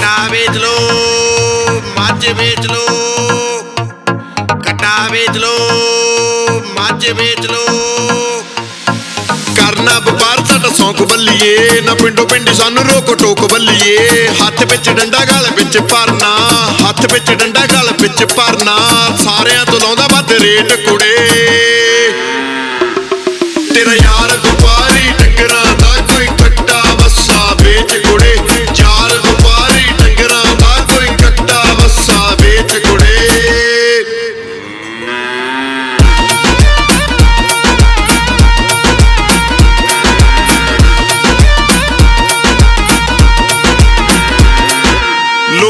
ਕਟਾ ਵੇਚ ਲੋ, ਮੱਝ ਵੇਚ ਲੋ। ਕਟਾ ਵੇਚ ਲੋ, ਮੱਝ ਵੇਚ ਲੋ। ਕਰਨਾ ਵਪਾਰ ਸਾਡਾ ਸੌਂਕ ਬੱਲੀਏ, ਨਾ ਪਿੰਡੋ ਪਿੰਡੀ ਸਾਨੂੰ ਰੋਕ ਟੋਕ ਬੱਲੀਏ। ਹੱਥ ਵਿੱਚ ਡੰਡਾ ਗਲ ਵਿੱਚ ਭਰਨਾ ਹੱਥ ਵਿੱਚ ਡੰਡਾ ਗਲ ਵਿੱਚ ਭਰਨਾ ਸਾਰਿਆਂ ਤੋਂ ਲਾਉਂਦਾ ਵੱਧ ਰੇਟ ਕੁੜੇ। ਤੇਰਾ ਯਾਰ ਵਪਾਰੀ ਟੱਕਰਾਂ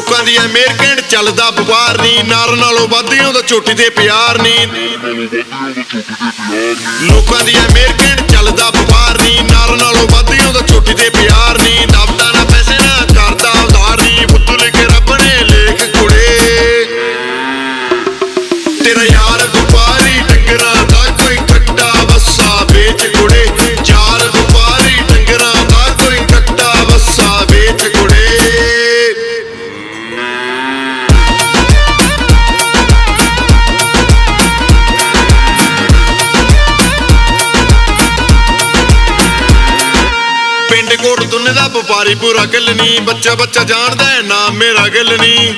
ਲੋਕਾਂ ਦੀ ਮੇਰ ਕਹਿਣ ਚੱਲਦਾ ਵਪਾਰ ਨਹੀਂ ਨਾਰ ਨਾਲੋਂ ਵੱਧ ਉਹਦਾ ਚੋਟੀ ਤੇ ਪਿਆਰ ਨਹੀਂ ਲੋਕਾਂ ਦੀ ਮੇਰ ਕੋਟ ਦੁੰਨੇ ਦਾ ਵਪਾਰੀ ਪੂਰਾ ਗਿੱਲ ਨਹੀਂ ਬੱਚਾ ਬੱਚਾ ਜਾਣਦਾ ਨਾ ਮੇਰਾ ਗਿੱਲ ਨਹੀਂ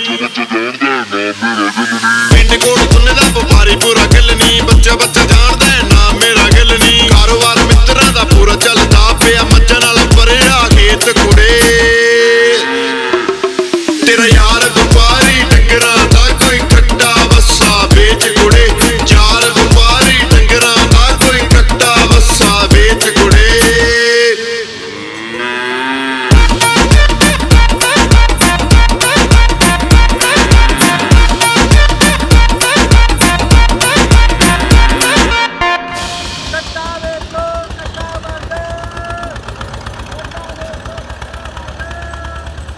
ਪਿੰਡ ਕੋਟ ਦੁੰਨੇ ਦਾ ਵਪਾਰੀ ਪੂਰਾ ਗਿੱਲ ਨਹੀਂ ਬੱਚਾ ਬੱਚਾ ਜਾਣਦਾ ਨਾਮ ਮੇਰਾ ਗਿੱਲ ਨਹੀਂ ਕਾਰੋਬਾਰ ਮਿੱਤਰਾਂ ਦਾ ਪੂਰਾ ਚੱਲਦਾ ਪਿਆ। ਮੱਝਾਂ ਨਾਲ ਪਰੇੜਾ ਖੇਤ ਕੁੜੇ ਤੇਰਾ ਯਾਰ